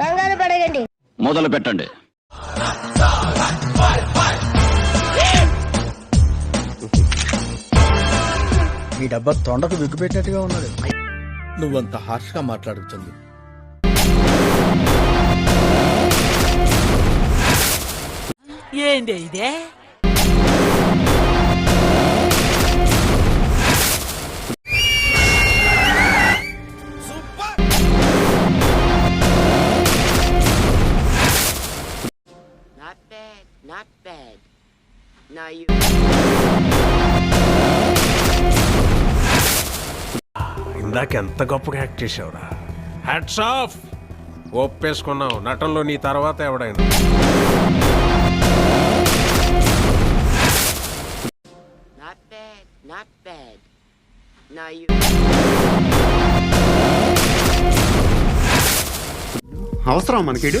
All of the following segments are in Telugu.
కంగారు పడకండి. మొదలు పెట్టండి. ఈ డబ్బా తొండకు విగ్గు పెట్టినట్టుగా ఉన్నది. నువ్వంత హార్ష్గా మాట్లాడుతుంది ఏంది ఇదే? Now you. ఇందాక ఎంత గొప్పగా యాక్ట్ చేసావురా హ్యాట్స్ ఆఫ్ ఒప్పేసుకున్నావు నటనలో నీ తర్వాత ఎవడైనా Not bad, not bad. Now you. అవసరం మనకిడు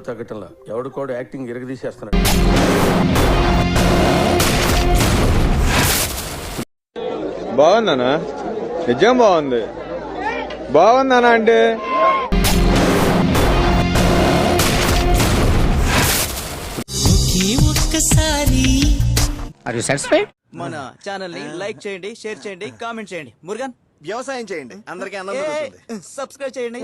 ఎవడు తగ్గటంలా ఎవడు కూడా యాక్టింగ్ ఇరగదీసేస్తున్నాడు. బాగుందనా నిజం బాగుంది. బాగుందనా అంటే? ఆర్ యు సాటిస్ఫైడ్ మన ఛానల్ని లైక్ చేయండి షేర్ చేయండి కామెంట్ చేయండి. మురుగన్? వ్యవసాయం చేయండి. అందరికీ సబ్స్క్రైబ్ చేయండి.